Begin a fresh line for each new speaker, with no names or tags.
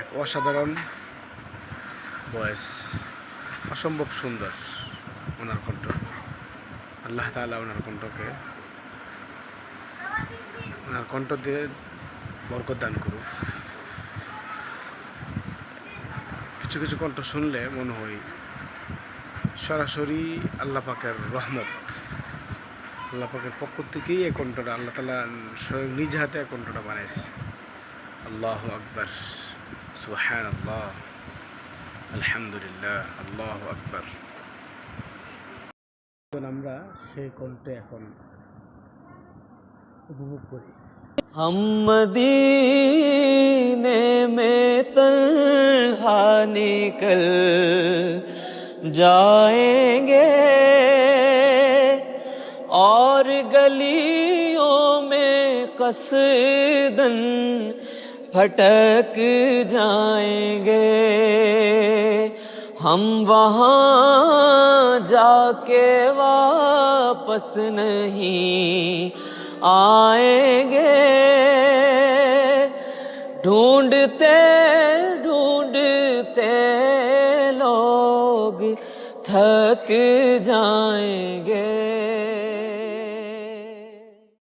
এক অসাধারণ বয়স। অসম্ভব সুন্দর ওনার কণ্ঠ। আল্লাহ তাআলা ওনার কণ্ঠকে ওনার কণ্ঠ দিয়ে বরকত দান করুক। কিছু কিছু কণ্ঠ শুনলে মনে হয় সরাসরি আল্লাহ পাকের রহমত। আল্লাহ পাকের পক্ষ থেকেই এই কণ্ঠটা আল্লাহ তালা স্বয়ং নিজ হাতে এই কণ্ঠটা বানাইছে আল্লাহ আকবর সুহান আল্লাহ আলহামদুলিল্লাহ আল্লাহ আকবর আমরা সেই কণ্ঠে এখন উপভোগ করি
हम मदीने में तन्हा निकल जाएंगे और गलियों में कसदन भटक जाएँगे। हम वहाँ जाके वापस नहीं आएँगे। ढूंढते ढूंढते लोग थक जाएँगे।